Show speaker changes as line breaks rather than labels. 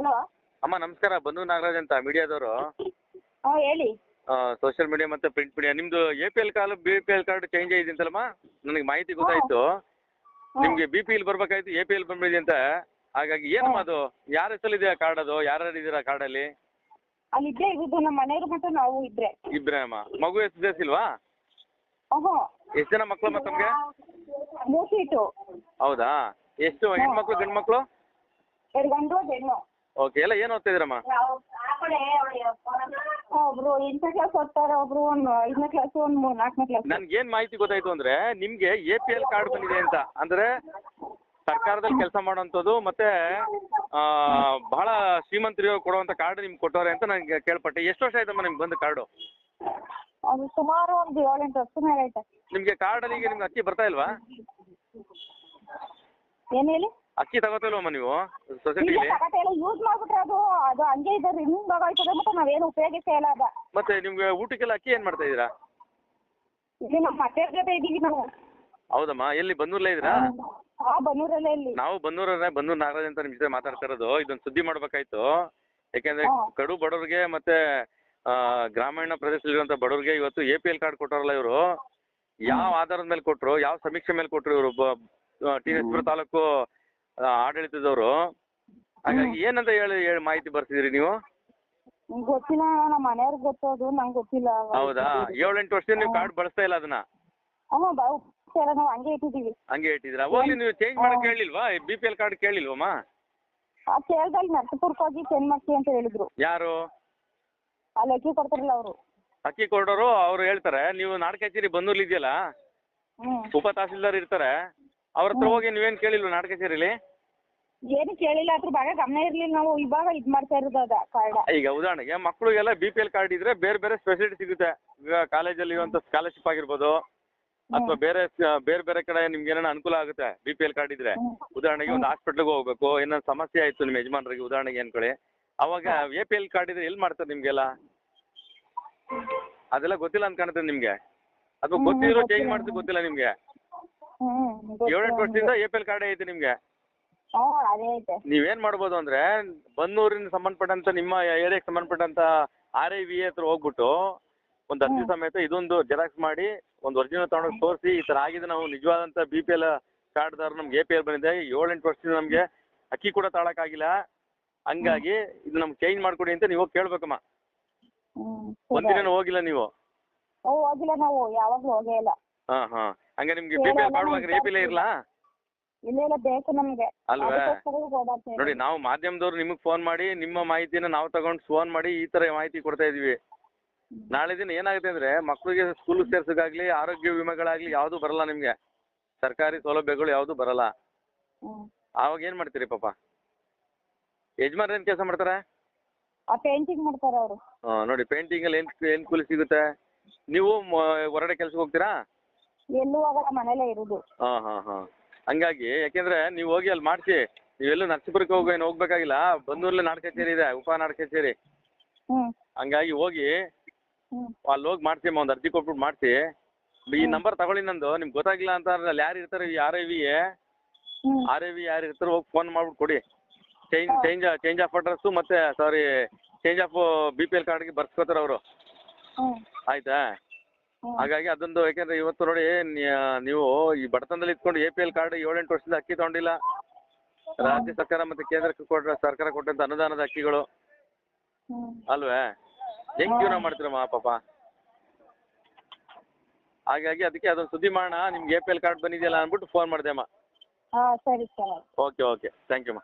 Hello?
ಅಮ್ಮ ನಮಸ್ಕಾರ. ಬಂಧು ನಾಗರಾಜ್ ಅಂತ ಮೀಡಿಯಾದವರು.
ಹಾಂ ಹೇಳಿ.
ಸೋಷಿಯಲ್ ಮೀಡಿಯಾ ಮತ್ತೆ ಪ್ರಿಂಟ್ ಮೀಡಿಯಾ ನಿಮ್ದು A P L card B P L card change ಆಗಿದೆ ಅಂತಲ್ಲಮ್ಮ ನನಗೆ ಮಾಹಿತಿ ಗೊತ್ತಾಯ್ತು. ನಿಮ್ಗೆ ಬಿ ಪಿ ಎಲ್ ಬರ್ಬೇಕಾಯ್ತು ಎ ಪಿ ಎಲ್ ಬಂದಿದೆ ಅಂತ. ಹಾಗಾಗಿ ಏನಮ್ಮ ಅದು? ಯಾರ ಹೆಸರಲ್ಲಿದೆ ಕಾರ್ಡ್ ಅದು? ಯಾರ್ಯಾರು ಇದ್ದೀರಾ ಕಾರ್ಡಲ್ಲಿ
ಅಲ್ಲಿ? ಇರೋದು ನಮ್ಮ ಮನೆಯವ್ರು ಮತ್ತೆ ನಾವು ಇದ್ರೆ
ಇಬ್ಬರೇ ಅಮ್ಮ. ಮಗು ಎಷ್ಟು
ಹ್ಞೂ
ಎಷ್ಟು ಜನ ಮಕ್ಕಳಮ್ಮ ತಮಗೆ?
ಮೂರು ಸೀಟು.
ಹೌದಾ? ಎಷ್ಟು ಹೆಣ್ಮಕ್ಳು ಗಂಡು ಮಕ್ಕಳು
ಎರಡು ಗಂಡು ಒಂದು ಹೆಣ್ಣು.
ಓಕೆ ಎಲ್ಲ ಏನು ಓದ್ತಾ ಇದ್ದೀರಮ್ಮ
ಒಬ್ರು ಎಂಟನೇ ಕ್ಲಾಸ್ ಓದ್ತಾರೆ ಒಬ್ರು ಒಂದು ಐದನೇ ಕ್ಲಾಸ್ ಒಂದು ಮೂರು ನಾಲ್ಕನೇ ಕ್ಲಾಸ್
ನನ್ಗೆ ಏನು ಮಾಹಿತಿ ಗೊತ್ತಾಯ್ತು ಅಂದ್ರೆ ನಿಮ್ಗೆ ಎ ಪಿ ಎಲ್ ಕಾರ್ಡ್ ಬಂದಿದೆ ಅಂತ. ಅಂದ್ರೆ ಸರ್ಕಾರದಲ್ಲಿ ಕೆಲಸ ಮಾಡುವಂತದ್ದು ಮತ್ತೆ ಆ, ಬಹಳ ಶ್ರೀಮಂತರಿಗೆ ಕೊಡುವಂತ ಕಾರ್ಡ್ ನಿಮ್ಗೆ ಕೊಟ್ಟವ್ರೆ ಅಂತ ನನಗೆ ಕೇಳ್ಪಟ್ಟೆ. ಎಷ್ಟು ವರ್ಷ ಆಯ್ತಮ್ಮ ನಿಮ್ಗೆ ಬಂದ ಕಾರ್ಡು
ಅದು ಸುಮಾರು ಒಂದು ಏಳೆಂಟು ವರ್ಷ ಮೇಲೆ ಕಾರ್ಡ್
ನಿಮಗೆ ಕಾರ್ಡಲ್ಲಿ ಈಗ ನಿಮ್ಗೆ ಅಕ್ಕಿ ಬರ್ತಾ ಇಲ್ವಾ?
ಏನು ಹೇಳಿ?
ಅಕ್ಕಿ ತಗೋತಾ ಇಲ್ವಮ್ಮ ನೀವು
ಇಲ್ಲ
ಸೊಸೈಟಿಲಿ
ತಗತ್ತೆ ಯೂಸ್ ಮಾಡ್ಬಿಟ್ರೆ ಅದು ಅದು ಹಂಗೆ ಇದೆ ರಿಮೂವ್ ಆಗೋಯ್ತದೆ ಮತ್ತೆ ನಾವೇನು ಇಲ್ಲ ಅದ.
ಮತ್ತೆ ನಿಮ್ಗೆ ಊಟಕ್ಕೆಲ್ಲ ಅಕ್ಕಿ ಏನ್ ಮಾಡ್ತಾ ಇದೀರಾ
ಇಲ್ಲಿ ನಮ್ಮ ಜೊತೆ ಇದ್ದೀವಿ ನಾವು.
ಹೌದಮ್ಮ ಎಲ್ಲಿ ಬಂದೂರ್ಲೇ ಇದ್ದೀರಾ?
ಹಾ ಬನ್ನೂರಲ್ಲೇ ಇಲ್ಲಿ.
ನಾವು ಬನ್ನೂರವ್ರೆ ಬನ್ನೂರ್ ನಾಗರಾಜ್ ಅಂತ ನಿಮ್ ಜೊತೆ ಮಾತಾಡ್ತಾ ಇರೋದು. ಇದೊಂದು ಸುದ್ದಿ ಮಾಡ್ಬೇಕಾಯ್ತು. ಯಾಕೆಂದ್ರೆ
ಹಾ.
ಕಡು ಬಡವ್ರಿಗೆ ಮತ್ತೆ ಆ, ಗ್ರಾಮೀಣ ಪ್ರದೇಶದಲ್ಲಿರುವಂತ ಬಡವ್ರಿಗೆ ಇವತ್ತು ಎ ಪಿ ಎಲ್ ಕಾರ್ಡ್ ಕೊಟ್ಟಾರಲ್ಲ ಇವರು. ಯಾವ ಆಧಾರದ ಮೇಲೆ ಕೊಟ್ರು ಯಾವ ಸಮೀಕ್ಷೆ ಮೇಲೆ ಕೊಟ್ರು ಇವರು? ಟಿ ಎಸ್ ತಾಲೂಕು ಆಡಳಿತದವರು ಹಾಗಾಗಿ ಏನಂತ ಹೇಳಿ ಹೇಳಿ ಮಾಹಿತಿ ಬರ್ತಿದ್ರಿ ನೀವು?
ನಂಗ್ ಗೊತ್ತಿಲ್ಲ ನಮ್ಮ ಮನೆಯವ್ರಿಗೆ ಗೊತ್ತೋದು ನಂಗೆ ಗೊತ್ತಿಲ್ಲ
ಹೌದಾ? ಏಳೆಂಟು ವರ್ಷದಿಂದ ನೀವು ಕಾರ್ಡ್ ಬಳಸ್ತಾ ಇಲ್ಲ ಅದನ್ನ?
ಅಮ್ಮ ಸರ ನಾವು ಹಂಗೆ ಇಟ್ಟಿದ್ದೀವಿ.
ಹಂಗೆ ಇಟ್ಟಿದ್ದೀರಾ? ಹೋಗ್ಲಿ ನೀವು ಚೇಂಜ್ ಮಾಡಕ್ ಹೇಳಿಲ್ವಾ ಬಿ ಪಿ ಎಲ್ ಕಾರ್ಡ್ ಕೇಳಿಲ್ವಮ್ಮ?
ಆ ಕೇಳ್ದಲ್ಲಿ ನರಸೀಪುರಕ್ಕೆ ಹೋಗಿ ಚೇಂಜ್ ಮಾಡ್ತೀವಿ ಅಂತ ಹೇಳಿದ್ರು.
ಯಾರು?
ಅಲ್ಲಿ ಅಕ್ಕಿ ಕೊಡ್ತಾರಲ್ಲ ಅವರು.
ಅಕ್ಕಿ ಕೊಡೋರು ಅವ್ರು ಹೇಳ್ತಾರೆ ನೀವು ನಾಡ ಕಚೇರಿ ಬಂದೂರ್ಲಿ ಇದೆಯಲ್ಲ ಉಪ ತಹಸೀಲ್ದಾರ್ ಇರ್ತಾರೆ ಅವ್ರ ಹತ್ರ ಹೋಗಿ ನೀವೇನ್ ಕೇಳಿಲ್ವ ನಾಡ ಕಚೇರಿಲಿ?
ಏನು ಕೇಳಿಲ್ಲ ಅದ್ರ ಬಗ್ಗೆ ಗಮನ ಇರ್ಲಿಲ್ಲ. ನಾವು ಇವಾಗ ಇದ್ ಮಾಡ್ತಾ ಇರೋದು ಅದ ಕಾರ್ಡ
ಈಗ ಉದಾಹರಣೆಗೆ ಮಕ್ಕಳಿಗೆಲ್ಲ ಬಿ ಪಿ ಎಲ್ ಕಾರ್ಡ್ ಇದ್ರೆ ಬೇರೆ ಬೇರೆ ಸ್ಪೆಸಿಲಿಟಿ ಸಿಗುತ್ತೆ. ಈಗ ಕಾಲೇಜಲ್ಲಿ ಇರುವಂತ ಸ್ಕಾಲರ್ಶಿಪ್ ಆಗಿರ್ಬೋದು ಅಥವಾ ಬೇರೆ ಬೇರೆ ಬೇರೆ ಕಡೆ ನಿಮ್ಗೆ ಏನಾರ ಅನುಕೂಲ ಆಗುತ್ತೆ ಬಿ ಪಿ ಎಲ್ ಕಾರ್ಡ್ ಇದ್ರೆ. ಉದಾಹರಣೆಗೆ ಒಂದು ಹಾಸ್ಪಿಟ್ಲಿಗೆ ಹೋಗ್ಬೇಕು ಏನೋ ಸಮಸ್ಯೆ ಆಯ್ತು ನಿಮ್ಮ ಯಜಮಾನ್ರಿಗೆ ಉದಾಹರಣೆಗೆ ಅನ್ಕೊಳ್ಳಿ. ಅವಾಗ ಎ ಪಿ ಎಲ್ ಕಾರ್ಡ್ ಇದ್ರೆ ಎಲ್ಲಿ ಮಾಡ್ತಾರೆ ನಿಮ್ಗೆಲ್ಲ? ಅದೆಲ್ಲ ಗೊತ್ತಿಲ್ಲ ಅಂತ ಕಾಣುತ್ತೆ ನಿಮಗೆ. ಅಥವಾ
ಹ್ಮ್,
ಗೊತ್ತಿರೋ ಚೇಂಜ್ ಮಾಡ್ತೀವಿ ಗೊತ್ತಿಲ್ಲ ನಿಮ್ಗೆ. ಏಳೆಂಟು ವರ್ಷದಿಂದ ಎ ಪಿ ಎಲ್ ಕಾರ್ಡೇ ಐತೆ ನಿಮಗೆ.
ಹ್ಞೂ ಅದೇ ಐತೆ.
ನೀವೇನ್ ಮಾಡ್ಬೋದು ಅಂದ್ರೆ ಬನ್ನೂರಿನ ಸಂಬಂಧಪಟ್ಟಂತ ನಿಮ್ಮ ಏರಿಯಾಗೆ ಸಂಬಂಧಪಟ್ಟಂತ ಆರ್ ಐ ವಿ ಹತ್ರ ಹೋಗ್ಬಿಟ್ಟು ಒಂದು ಅರ್ಜಿ ಸಮೇತ ಇದೊಂದು ಜೆರಾಕ್ಸ್ ಮಾಡಿ ಒಂದು ಒರಿಜಿನಲ್ ತಗೊಂಡೋಗಿ ತೋರಿಸಿ ಈ ತರ ಆಗಿದೆ ನಾವು ನಿಜವಾದಂತ ಬಿ ಪಿ ಎಲ್ ಕಾರ್ಡ್ದಾರ ನಮ್ಗೆ ಎ ಪಿ ಎಲ್ ಬಂದಿದೆ. ಏಳೆಂಟು ವರ್ಷದಿಂದ ನಮಗೆ ಅಕ್ಕಿ ಕೂಡ ತಾಳಕ್ಕಾಗಿಲ್ಲ. ಹಂಗಾಗಿ ಇದು ನಮ್ಗೆ ಚೇಂಜ್ ಮಾಡ್ಕೊಡಿ ಅಂತ ನೀವು ಹೋಗಿ ಕೇಳ್ಬೇಕಮ್ಮ ಒಂದಿನ ಹೋಗಿಲ್ಲ ನೀವು.
ಹೋಗಿಲ್ಲ ನಾವು ಯಾವಾಗಲೂ ಹೋಗೇ ಇಲ್ಲ.
ಹಾ ಹಾ. ಹಂಗ ನಿಮ್ಗೆ B P L card A P L ಇರಲಾ?
ಇಲ್ಲ ಇಲ್ಲ ಬೇಕು ನಮಗೆ.
ಅಲ್ವೇ?
ಓಡಾಡ್ತಾ
ನೋಡಿ ನಾವು ಮಾಧ್ಯಮದವ್ರು ನಿಮಗೆ ಫೋನ್ ಮಾಡಿ ನಿಮ್ಮ ಮಾಹಿತಿನ ನಾವು ತಗೊಂಡು ಫೋನ್ ಮಾಡಿ ಈ ತರ ಮಾಹಿತಿ ಕೊಡ್ತಾ ಇದೀವಿ. ನಾಳೆ ದಿನ ಏನಾಗುತ್ತೆ ಅಂದ್ರೆ ಮಕ್ಕಳಿಗೆ ಸ್ಕೂಲ್ ಸೇರ್ಸೋದಾಗ್ಲಿ ಆರೋಗ್ಯ ವಿಮೆಗಳಾಗ್ಲಿ ಯಾವುದೂ ಬರಲ್ಲ ನಿಮಗೆ. ಸರ್ಕಾರಿ ಸೌಲಭ್ಯಗಳು ಯಾವ್ದು ಬರಲ್ಲ.
ಅವಾಗ
ಏನ್ ಏನು ಮಾಡ್ತೀರಿ ಪಾಪ? ಯಜಮಾನ್ರು ಏನ್ ಕೆಲಸ ಮಾಡ್ತಾರೆ?
ಆ ಪೇಂಟಿಂಗ್ ಮಾಡ್ತಾರೆ ಅವರು.
ಹಾಂ ನೋಡಿ ಪೇಂಟಿಂಗಲ್ಲಿ ಏನ್ ಏನು ಕೂಲಿ ಸಿಗುತ್ತೆ? ನೀವು ಮ- ಹೊರಗಡೆ ಕೆಲ್ಸಕ್ಕೆ ಹೋಗ್ತೀರಾ?
ಎಲ್ಲೂ ಹೋಗಲ್ಲ ಮನೇಲೇ ಇರೋದು.
ಹಾ ಹಾ ಹಾಂ. ಹಂಗಾಗಿ ಯಾಕೆಂದ್ರೆ ನೀವು ಹೋಗಿ ಅಲ್ಲಿ ಮಾಡಿಸಿ ನೀವೆಲ್ಲೂ ನರಸೀಪುರಕ್ಕೆ ಹೋಗಿ ಏನು ಹೋಗ್ಬೇಕಾಗಿಲ್ಲ. ಬಂದೂರಲ್ಲೇ ನಾಡ ಕಚೇರಿ ಇದೆ ಉಪ ನಾಡ ಕಚೇರಿ.
ಹ್ಞೂ
ಹಂಗಾಗಿ ಹೋಗಿ ಅಲ್ಲಿ ಹೋಗಿ ಮಾಡ್ಸಿಮ್ಮ ಒಂದು ಅರ್ಜಿ ಕೊಟ್ಬಿಟ್ಟು ಮಾಡಿಸಿ. ಈ ನಂಬರ್ ತಗೊಳ್ಳಿ ನಂದು ನಿಮ್ಗೆ ಗೊತ್ತಾಗಿಲ್ಲ ಅಂತ ಅಲ್ಲಿ ಯಾರು ಇರ್ತಾರೆ ಈ R I V R I V ಯಾರು ಇರ್ತಾರೆ ಹೋಗಿ ಫೋನ್ ಮಾಡ್ಬಿಟ್ಟು ಕೊಡಿ. Change change change of address ಮತ್ತು sorry change of B P L ಕಾರ್ಡ್ಗೆ ಬರ್ಸ್ಕೊತಾರೆ ಅವರು. ಆಯಿತಾ? ಹಾಗಾಗಿ ಅದೊಂದು ಯಾಕೆಂದ್ರೆ ಇವತ್ತು ನೋಡಿ ನೀವು ಈ ಬಡತನದಲ್ಲಿ ಇಟ್ಕೊಂಡು ಎ ಪಿ ಎಲ್ ಕಾರ್ಡ್ ಏಳೆಂಟು ವರ್ಷದಿಂದ ಅಕ್ಕಿ ತಗೊಂಡಿಲ್ಲ. ರಾಜ್ಯ ಸರ್ಕಾರ ಮತ್ತೆ ಕೇಂದ್ರ ಕೊಟ್ಟ ಸರ್ಕಾರ ಕೊಟ್ಟಂತ ಅನುದಾನದ ಅಕ್ಕಿಗಳು. ಅಲ್ವೇ? ಹೆಂಗ್ ಜೀವನ ಮಾಡ್ತೀರಮ್ಮ ಪಾಪ? ಹಾಗಾಗಿ ಅದಕ್ಕೆ ಅದೊಂದು ಸುದ್ದಿ ಮಾಡೋಣ ನಿಮ್ಗೆ ಎ ಪಿ ಎಲ್ ಕಾರ್ಡ್ ಬಂದಿದೆಯಲ್ಲ ಅಂದ್ಬಿಟ್ಟು ಫೋನ್ ಮಾಡಿದೆ ಅಮ್ಮ. ಓಕೆ ಓಕೆ ಥ್ಯಾಂಕ್ ಯು ಅಮ್ಮ